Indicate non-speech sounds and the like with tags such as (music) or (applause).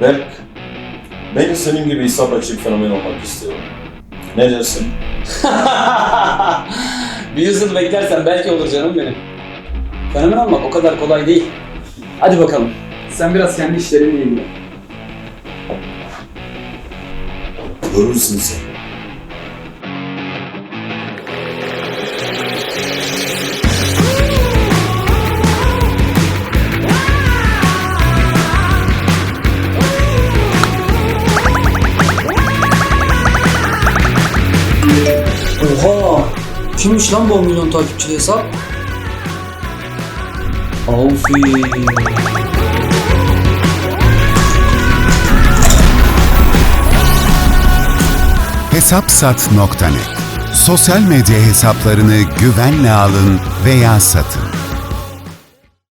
Berk, ben de senin gibi hesap açıp fenomen olmak istiyorum. Ne dersin? (laughs) bir yüzyıl beklersen belki olur canım benim. Fenomen olmak o kadar kolay değil. Hadi bakalım. Sen biraz kendi işlerinle ilgilen. Görürsün sen. Oha! Kimmiş lan bu 10 milyon takipçili hesap? Alfi. Hesapsat.net Sosyal medya hesaplarını güvenle alın veya satın.